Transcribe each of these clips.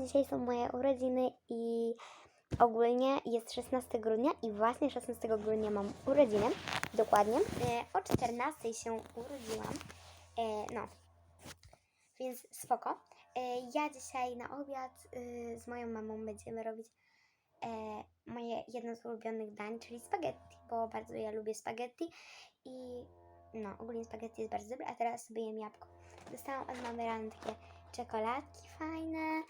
Dzisiaj są moje urodziny i ogólnie jest 16 grudnia i właśnie 16 grudnia mam urodziny, dokładnie. E, o 14 się urodziłam, e, no, więc spoko. E, ja dzisiaj na obiad y, z moją mamą będziemy robić e, moje jedno z ulubionych dań, czyli spaghetti, bo bardzo ja lubię spaghetti i no, ogólnie spaghetti jest bardzo dobre, a teraz sobie jem jabłko. Dostałam od mamy rano takie czekoladki fajne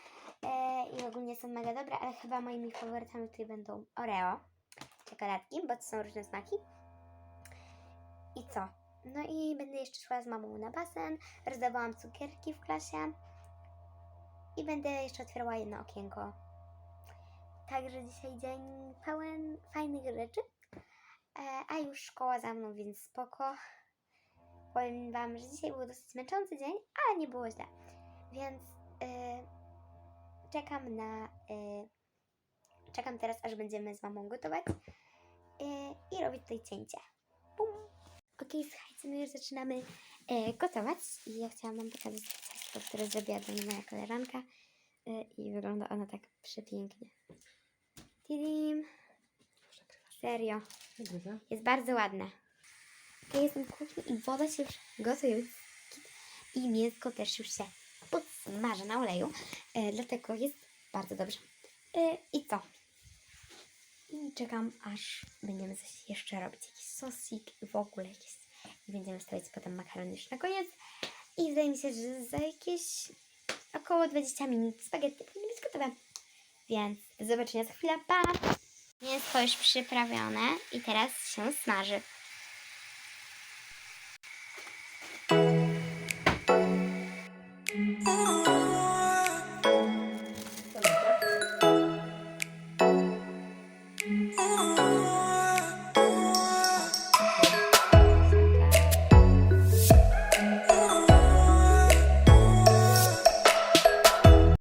e, i ogólnie są mega dobre, ale chyba moimi faworytami tutaj będą Oreo czekoladki, bo to są różne smaki. I co? No i będę jeszcze szła z mamą na basen, rozdawałam cukierki w klasie i będę jeszcze otwierała jedno okienko. Także dzisiaj dzień pełen fajnych rzeczy, e, a już szkoła za mną, więc spoko. Powiem Wam, że dzisiaj był dosyć męczący dzień, ale nie było źle. Więc e, czekam na. e, czekam teraz, aż będziemy z mamą gotować e, i robić tutaj cięcie. Bum. Okej, słuchajcie, my już zaczynamy e, gotować. I ja chciałam Wam pokazać ciasto, które zrobiła do mnie moja koleżanka. E, I wygląda ona tak przepięknie. Tidim. Serio. Jest bardzo ładne. Ja jestem kuchni i woda się już gotuje. I mięsko też już się podsmaża na oleju. E, dlatego jest bardzo dobrze. E, I co? I czekam, aż będziemy coś jeszcze robić. Jakiś sosik w ogóle jakieś. I będziemy stawiać potem makaron już na koniec. I wydaje mi się, że za jakieś około 20 minut spaghetti powinny być gotowe. Więc do zobaczenia za chwilę. Pa! Mięsko już przyprawione i teraz się smaży.